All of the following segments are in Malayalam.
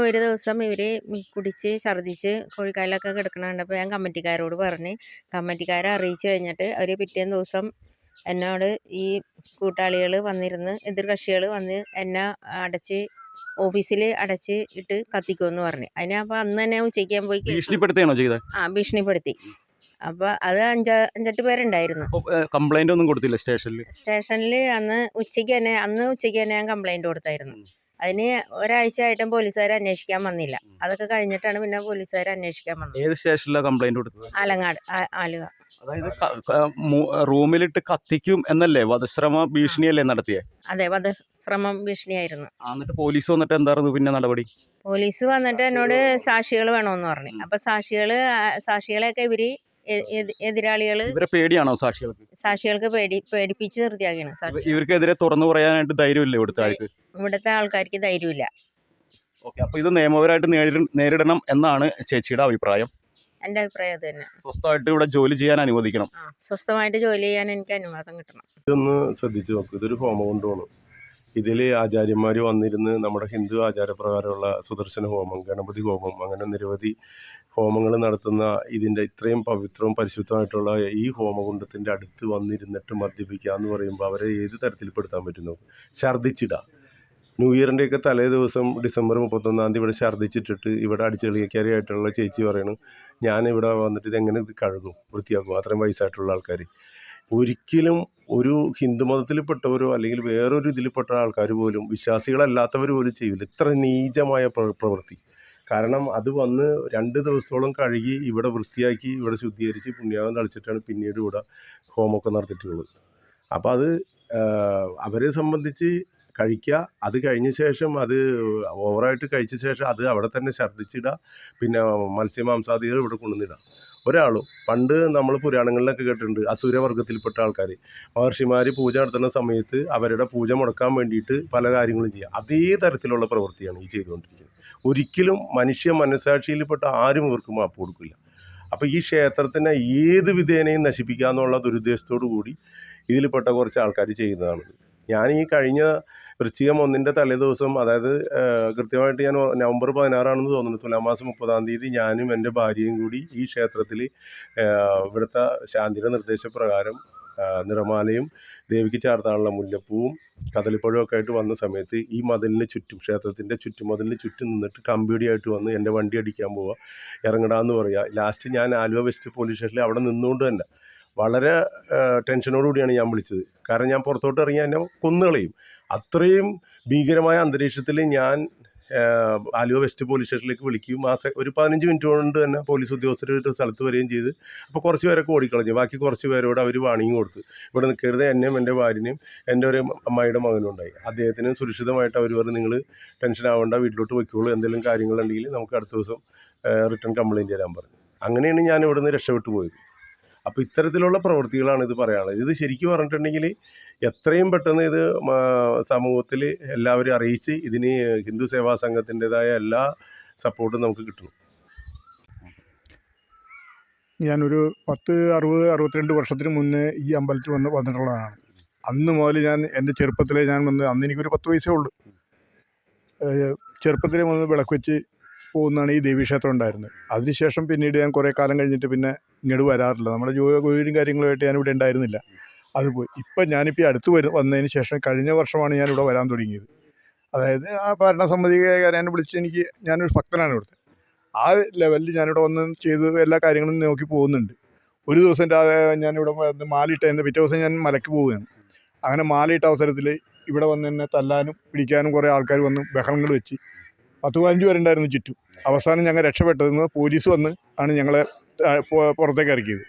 ഒരു ദിവസം ഇവർ കുടിച്ച് ഛർദ്ദിച്ച് കോഴിക്കാലൊക്കെ കിടക്കണ അപ്പോൾ ഞാൻ കമ്മിറ്റിക്കാരോട് പറഞ്ഞ് കമ്മിറ്റിക്കാരെ അറിയിച്ചു കഴിഞ്ഞിട്ട് അവർ പിറ്റേന്ന് ദിവസം എന്നോട് ഈ കൂട്ടാളികൾ വന്നിരുന്ന് എതിർ കക്ഷികൾ വന്ന് എന്നെ അടച്ച് ഓഫീസിൽ അടച്ച് ഇട്ട് കത്തിക്കുമെന്ന് പറഞ്ഞു. അതിന് അപ്പോൾ അന്ന് തന്നെ ഉച്ചയ്ക്ക് ഞാൻ പോയി ഭീഷണിപ്പെടുത്തിയാണോ ചെയ്തത് ആ ഭീഷണിപ്പെടുത്തി. അപ്പോൾ അത് അഞ്ചാ അഞ്ചെട്ട് പേരുണ്ടായിരുന്നു. കംപ്ലൈന്റ് ഒന്നും കൊടുത്തില്ല സ്റ്റേഷനിൽ സ്റ്റേഷനിൽ അന്ന് ഉച്ചയ്ക്ക് തന്നെ അന്ന് ഉച്ചയ്ക്ക് തന്നെ ഞാൻ കംപ്ലൈന്റ് കൊടുത്തായിരുന്നു. അതിന് ഒരാഴ്ച ആയിട്ടും പോലീസുകാർ അന്വേഷിക്കാൻ വന്നില്ല. അതൊക്കെ കഴിഞ്ഞിട്ടാണ് പിന്നെ പോലീസുകാർ അന്വേഷിക്കാൻ വന്നത്. ഏത് സ്റ്റേഷനിലാണ് കംപ്ലൈന്റ് കൊടുത്തത്? ആലങ്ങാട് ആലുവ. അതായത് റൂമിലിട്ട് കത്തിക്കും എന്നല്ലേ? വധശ്രമ ഭീഷണിയല്ലേ നടത്തിയേ? അതെ വധശ്രമം ഭീഷണിയായിരുന്നു. എന്നിട്ട് പോലീസ് വന്നിട്ട് എന്തായിരുന്നു പിന്നെ നടപടി? പോലീസ് വന്നിട്ട് എന്നോട് സാക്ഷികൾ വേണമെന്ന് പറഞ്ഞു. അപ്പൊ സാക്ഷികൾ സാക്ഷികളെയൊക്കെ ഇവർ എതിരാളികൾ ഇവരെ പേടിയാണോ സാക്ഷികൾക്ക്? സാക്ഷികൾക്ക് പേടി പേടിപ്പിച്ച് നിർത്തിയാക്കിയാണ് സാക്ഷി ഇവർക്കെതിരെ തുറന്നു പറയാനായിട്ട് ധൈര്യമില്ല ഇവിടുത്തെ ആൾക്ക്? ഇവിടുത്തെ ആൾക്കാർക്ക് ധൈര്യമില്ല. ഓക്കെ അപ്പൊ ഇത് നിയമപരമായിട്ട് നേരിടണം എന്നാണ് ചേച്ചിയുടെ അഭിപ്രായം. എന്റെ അഭിപ്രായം അത് തന്നെ. സ്വസ്ഥമായിട്ട് ഇവിടെ ജോലി ചെയ്യാൻ അനുവദിക്കണം. ആ സ്വസ്ഥമായിട്ട് ജോലി ചെയ്യാൻ എനിക്ക് അനുവാദം കിട്ടണം. ഇതൊന്ന് ശ്രദ്ധിച്ചു നോക്ക് ഇതൊരു ഹോമകുണ്ടമാണ് ഇതിൽ ആചാര്യന്മാർ വന്നിരുന്ന് നമ്മുടെ ഹിന്ദു ആചാരപ്രകാരമുള്ള സുദർശന ഹോമം ഗണപതി ഹോമം അങ്ങനെ നിരവധി ഹോമങ്ങൾ നടത്തുന്ന ഇതിന്റെ ഇത്രയും പവിത്രവും പരിശുദ്ധമായിട്ടുള്ള ഈ ഹോമകുണ്ടത്തിന്റെ അടുത്ത് വന്നിരുന്നിട്ട് മദ്യപിക്കുക എന്ന് പറയുമ്പോൾ അവരെ ഏത് തരത്തിൽ പെടുത്താൻ പറ്റുന്നു? ഛർദ്ദിച്ചിടുക ന്യൂ ഇയറിന്റെയൊക്കെ തലേ ദിവസം ഡിസംബർ മുപ്പത്തൊന്നാം തീയതി ഇവിടെ ഛർദ്ദിച്ചിട്ടിട്ട് ഇവിടെ അടിച്ചെളിയക്കാരിയായിട്ടുള്ള ചേച്ചി പറയണു ഞാൻ ഇവിടെ വന്നിട്ട് എങ്ങനെ ഇത് കഴുകും വൃത്തിയാക്കും? അത്രയും വയസ്സായിട്ടുള്ള ആൾക്കാർ ഒരിക്കലും ഒരു ഹിന്ദു മതത്തിൽപ്പെട്ടവരോ അല്ലെങ്കിൽ വേറൊരു ഇതിൽപ്പെട്ട ആൾക്കാർ പോലും വിശ്വാസികളല്ലാത്തവർ പോലും ചെയ്യില്ല. ഇത്ര നീചമായ പ്രവൃത്തി. കാരണം അത് വന്ന് രണ്ട് ദിവസത്തോളം കഴുകി ഇവിടെ വൃത്തിയാക്കി ഇവിടെ ശുദ്ധീകരിച്ച് പുണ്യാഗം തളിച്ചിട്ടാണ് പിന്നീട് ഇവിടെ ഹോമൊക്കെ നടത്തിയിട്ടുള്ളത്. അപ്പോൾ അത് അവരെ സംബന്ധിച്ച് കഴിക്കുക. അത് കഴിഞ്ഞ ശേഷം അത് ഓവറായിട്ട് കഴിച്ച ശേഷം അത് അവിടെ തന്നെ ഛർദ്ദിച്ചിടുക. പിന്നെ മത്സ്യമാംസാദികൾ ഇവിടെ കൊണ്ടുവന്നിടുക. ഒരാളും പണ്ട് നമ്മൾ പുരാണങ്ങളിലൊക്കെ കേട്ടിട്ടുണ്ട് അസുരവർഗത്തിൽപ്പെട്ട ആൾക്കാർ മഹർഷിമാർ പൂജ നടത്തുന്ന സമയത്ത് അവരുടെ പൂജ മുടക്കാൻ വേണ്ടിയിട്ട് പല കാര്യങ്ങളും ചെയ്യുക. അതേ തരത്തിലുള്ള പ്രവൃത്തിയാണ് ഈ ചെയ്തുകൊണ്ടിരിക്കുന്നത്. ഒരിക്കലും മനുഷ്യ മനസാക്ഷിയിൽപ്പെട്ട ആരും ഇവർക്ക് മാപ്പ് കൊടുക്കില്ല. അപ്പോൾ ഈ ക്ഷേത്രത്തിനെ ഏത് വിധേനയും നശിപ്പിക്കുക എന്നുള്ള ദുരുദ്ദേശത്തോടു കൂടി ഇതിൽപ്പെട്ട കുറച്ച് ആൾക്കാർ ചെയ്യുന്നതാണ് ഞാൻ ഈ കഴിഞ്ഞ വൃശ്ചികം ഒന്നിന്റെ തലേ ദിവസം അതായത് കൃത്യമായിട്ട് ഞാൻ നവംബർ പതിനാറാണെന്ന് തോന്നുന്നു തുലാമാസം മുപ്പതാം തീയതി ഞാനും എന്റെ ഭാര്യയും കൂടി ഈ ക്ഷേത്രത്തിൽ ഇവിടുത്തെ ശാന്തിയുടെ നിർദ്ദേശപ്രകാരം നിറമാലയും ദേവിക്ക് ചാർത്താനുള്ള മുല്ലപ്പൂവും കദളിപ്പഴവും ഒക്കെ ആയിട്ട് വന്ന സമയത്ത് ഈ മതിലിന് ചുറ്റും ക്ഷേത്രത്തിന്റെ ചുറ്റുമതിലിന് ചുറ്റും നിന്നിട്ട് കമ്പിടിയായിട്ട് വന്ന് എന്റെ വണ്ടി അടിക്കാൻ പോവുക ഇറങ്ങടാന്ന് പറയുക ലാസ്റ്റ് ഞാൻ ആലുവ വെസ്റ്റ് പോലീസ് സ്റ്റേഷനിൽ അവിടെ നിന്നുകൊണ്ട് തന്നെ വളരെ ടെൻഷനോടുകൂടിയാണ് ഞാൻ വിളിച്ചത്. കാരണം ഞാൻ പുറത്തോട്ട് ഇറങ്ങി എന്നെ കൊന്നുകളയും അത്രയും ഭീകരമായ അന്തരീക്ഷത്തിൽ ഞാൻ ആലുവ വെസ്റ്റ് പോലീസ് സ്റ്റേഷനിലേക്ക് വിളിക്കുകയും ആ ഒരു പതിനഞ്ച് മിനിറ്റ് കൊണ്ട് തന്നെ പോലീസ് ഉദ്യോഗസ്ഥർ ഒരു സ്ഥലത്ത് വരികയും ചെയ്ത് അപ്പോൾ കുറച്ച് പേരൊക്കെ ഓടിക്കളഞ്ഞു. ബാക്കി കുറച്ച് പേരോട് അവർ വാണിംഗ് കൊടുത്തു. ഇവിടെ നിൽക്കരുത് എന്നെയും എന്റെ ഭാര്യനെയും എന്റെ ഒരു അമ്മായിയുടെ മകനും ഉണ്ടായി അദ്ദേഹത്തിന് സുരക്ഷിതമായിട്ട് അവർ പറഞ്ഞു നിങ്ങൾ ടെൻഷൻ ആവേണ്ട വീട്ടിലോട്ട് വയ്ക്കുള്ളൂ എന്തെങ്കിലും കാര്യങ്ങളുണ്ടെങ്കിൽ നമുക്ക് അടുത്ത ദിവസം റിട്ടേൺ കംപ്ലയിന്റ് തരാൻ പറഞ്ഞു. അങ്ങനെയാണ് ഞാൻ ഇവിടുന്ന് രക്ഷപ്പെട്ടു പോയത്. അപ്പോൾ ഇത്തരത്തിലുള്ള പ്രവൃത്തികളാണ് ഇത് പറയാനുള്ളത്. ഇത് ശരിക്കും പറഞ്ഞിട്ടുണ്ടെങ്കിൽ എത്രയും പെട്ടെന്ന് ഇത് സമൂഹത്തിൽ എല്ലാവരും അറിയിച്ച് ഇതിന് ഹിന്ദു സേവാ സംഘത്തിന്റെതായ എല്ലാ സപ്പോർട്ടും നമുക്ക് കിട്ടണം. ഞാനൊരു പത്ത് അറുപത് അറുപത്തിരണ്ട് വർഷത്തിന് മുന്നേ ഈ അമ്പലത്തിൽ വന്ന് വന്നിട്ടുള്ളതാണ്. അന്ന് മുതൽ ഞാൻ എന്റെ ചെറുപ്പത്തിലെ ഞാൻ വന്ന് അന്ന് എനിക്കൊരു പത്ത് വയസ്സേ ഉള്ളൂ. ചെറുപ്പത്തിലെ വന്ന് വിളക്ക് വെച്ച് പോകുന്നതാണ് ഈ ദേവീക്ഷേത്രം ഉണ്ടായിരുന്നത് അതിനുശേഷം പിന്നീട് ഞാൻ കുറേ കാലം കഴിഞ്ഞിട്ട് പിന്നെ ഇങ്ങോട്ട് വരാറില്ല. നമ്മുടെ ജോലിയും കാര്യങ്ങളുമായിട്ട് ഇവിടെ ഉണ്ടായിരുന്നില്ല. അത് പോയി. ഇപ്പം ഞാനിപ്പോൾ അടുത്ത് വരു വന്നതിന് ശേഷം കഴിഞ്ഞ വർഷമാണ് ഞാൻ ഇവിടെ വരാൻ തുടങ്ങിയത്. അതായത് ആ ഭരണസമിതികാരനെ വിളിച്ച് എനിക്ക് ഞാനൊരു ഭക്തനാണ് ഇവിടുത്തെ. ആ ലെവലിൽ ഞാനിവിടെ വന്ന് ചെയ്ത് എല്ലാ കാര്യങ്ങളും നോക്കി പോകുന്നുണ്ട്. ഒരു ദിവസം ഞാനിവിടെ വന്ന് മാലിട്ട് എന്റെ പിറ്റേ ദിവസം ഞാൻ മലയ്ക്ക് പോവുകയാണ്. അങ്ങനെ മാലയിട്ട അവസരത്തിൽ ഇവിടെ വന്ന് എന്നെ തല്ലാനും പിടിക്കാനും കുറേ ആൾക്കാർ വന്ന് ബഹളങ്ങൾ വെച്ച് പത്ത് പതിനഞ്ച് പേരുണ്ടായിരുന്നു ചുറ്റും. അവസാനം ഞങ്ങൾ രക്ഷപ്പെട്ടതെന്ന് പോലീസ് വന്ന് ആണ് ഞങ്ങളെ പുറത്തേക്ക് ഇറക്കിയത്.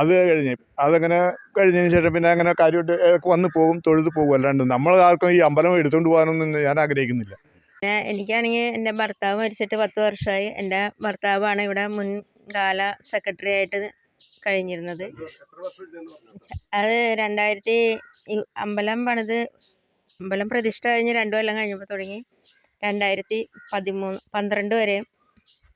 അത് കഴിഞ്ഞ് അതങ്ങനെ കഴിഞ്ഞതിന് ശേഷം പിന്നെ അങ്ങനെ കാര്യമായിട്ട് വന്ന് പോകും തൊഴുത് പോകും അല്ലാണ്ട് നമ്മൾ ആർക്കും ഈ അമ്പലം എടുത്തുകൊണ്ട് പോകാനൊന്നും ഞാൻ ആഗ്രഹിക്കുന്നില്ല. എനിക്കാണെങ്കിൽ എന്റെ ഭർത്താവ് മരിച്ചിട്ട് പത്ത് വർഷമായി. എന്റെ ഭർത്താവാണ് ഇവിടെ മുൻകാല സെക്രട്ടറി ആയിട്ട് കഴിഞ്ഞിരുന്നത്. അത് രണ്ടായിരത്തി അമ്പലം പണിത് അമ്പലം പ്രതിഷ്ഠ കഴിഞ്ഞ് രണ്ടു കൊല്ലം കഴിഞ്ഞപ്പോൾ തുടങ്ങി. രണ്ടായിരത്തി പതിമൂന്ന് പന്ത്രണ്ട് വരെ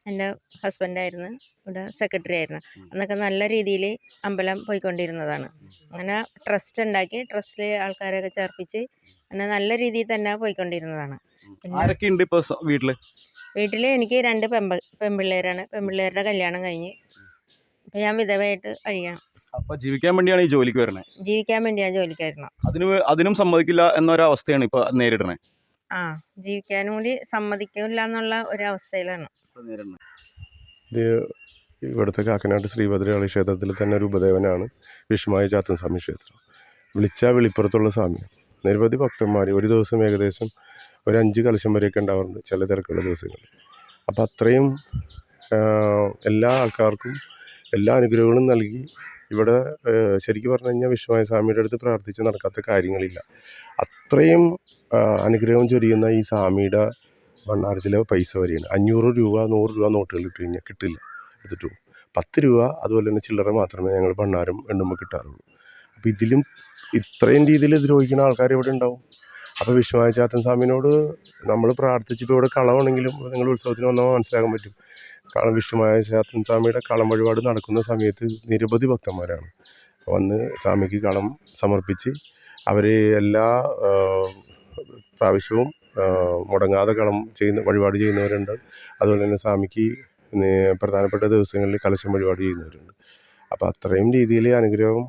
എന്റെ ഹസ്ബൻഡായിരുന്നു. ഇവിടെ സെക്രട്ടറി ആയിരുന്നു. അന്നൊക്കെ നല്ല രീതിയിൽ അമ്പലം പോയിക്കൊണ്ടിരുന്നതാണ്. അങ്ങനെ ട്രസ്റ്റ് ഉണ്ടാക്കി ട്രസ്റ്റിൽ ആൾക്കാരെയൊക്കെ ചേർപ്പിച്ച് അങ്ങനെ നല്ല രീതിയിൽ തന്നെ പോയിക്കൊണ്ടിരുന്നതാണ്. ഇപ്പോൾ വീട്ടിൽ വീട്ടിൽ എനിക്ക് രണ്ട് പെമ്പ പെൺപിള്ളേരാണ് പെൺപിള്ളേരുടെ കല്യാണം കഴിഞ്ഞ് ഇപ്പം ഞാൻ വിധവയായിട്ട് കഴിയണം അപ്പോൾ ജീവിക്കാൻ വേണ്ടിയാണ് ഈ ജോലിക്ക് വരുന്നത് ജീവിക്കാൻ വേണ്ടി ഞാൻ വരുന്നത് അതിന് അതിനും സമ്മതിക്കില്ല എന്നൊരവസ്ഥയാണ് ഇപ്പോൾ നേരിടുന്നത് ആ ജീവിക്കാനും കൂടി സമ്മതിക്കില്ല എന്നുള്ള ഒരവസ്ഥയിലാണ്. ഇത് ഇവിടുത്തെ കാക്കനാട് ശ്രീഭദ്രകാളി ക്ഷേത്രത്തിൽ തന്നെ ഒരു ഉപദേവനാണ് വിഷ്ണുമായ ചാത്തൻ സ്വാമി ക്ഷേത്രം. വിളിച്ചാൽ വെളിപ്പുറത്തുള്ള സ്വാമിയാണ് നിരവധി ഭക്തന്മാർ ഒരു ദിവസം ഏകദേശം ഒരു അഞ്ച് കലശം വരെയൊക്കെ ഉണ്ടാവാറുണ്ട് ചില തിരക്കുള്ള ദിവസങ്ങളിൽ. അപ്പോൾ അത്രയും എല്ലാ ആൾക്കാർക്കും എല്ലാ അനുഗ്രഹങ്ങളും നൽകി ഇവിടെ ശരിക്കും പറഞ്ഞു കഴിഞ്ഞാൽ വിഷ്ണുമായ സ്വാമിയുടെ അടുത്ത് പ്രാർത്ഥിച്ച് നടക്കാത്ത കാര്യങ്ങളില്ല. അത്രയും അനുഗ്രഹം ചൊരിയുന്ന ഈ സ്വാമിയുടെ ഭണ്ഡാരത്തിലെ പൈസ വരെയാണ്. അഞ്ഞൂറ് രൂപ നൂറ് രൂപ നോട്ടുകൾ ഇട്ട് കഴിഞ്ഞാൽ കിട്ടില്ല. എടുത്തിട്ട് പത്ത് രൂപ അതുപോലെ തന്നെ ചില്ലറ മാത്രമേ ഞങ്ങൾ ഭണ്ണാരം എണ്ണുമ്പോൾ കിട്ടാറുള്ളൂ. അപ്പോൾ ഇതിലും ഇത്രയും രീതിയിൽ ദ്രോഹിക്കുന്ന ആൾക്കാർ ഇവിടെ ഉണ്ടാവും? അപ്പോൾ വിഷ്ണുവായ ചാത്തൻ സ്വാമിനോട് നമ്മൾ പ്രാർത്ഥിച്ചിപ്പോൾ ഇവിടെ കളവാണെങ്കിലും നിങ്ങൾ ഉത്സവത്തിന് വന്നാൽ മനസ്സിലാക്കാൻ പറ്റും. കാരണം വിഷ്ണുമായ ചാത്തൻ സ്വാമിയുടെ കളം വഴിപാട് നടക്കുന്ന സമയത്ത് നിരവധി ഭക്തന്മാരാണ്. വന്ന് സ്വാമിക്ക് കളം സമർപ്പിച്ച് അവരെ എല്ലാ പ്രാവശ്യവും മുടങ്ങാതെ കളം ചെയ്യുന്ന വഴിപാട് ചെയ്യുന്നവരുണ്ട്. അതുപോലെ തന്നെ സ്വാമിക്ക് പ്രധാനപ്പെട്ട ദിവസങ്ങളിൽ കലശം വഴിപാട് ചെയ്യുന്നവരുണ്ട്. അപ്പോൾ അത്രയും രീതിയിൽ അനുഗ്രഹം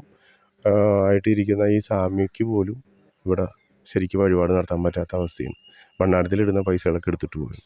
ആയിട്ടിരിക്കുന്ന ഈ സ്വാമിക്ക് പോലും ഇവിടെ ശരിക്കും വഴിപാട് നടത്താൻ പറ്റാത്ത അവസ്ഥയാണ്. ഭണ്ണാരത്തിലിടുന്ന പൈസകളൊക്കെ എടുത്തിട്ട് പോകും